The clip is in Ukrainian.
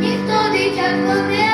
ніхто дитятко не.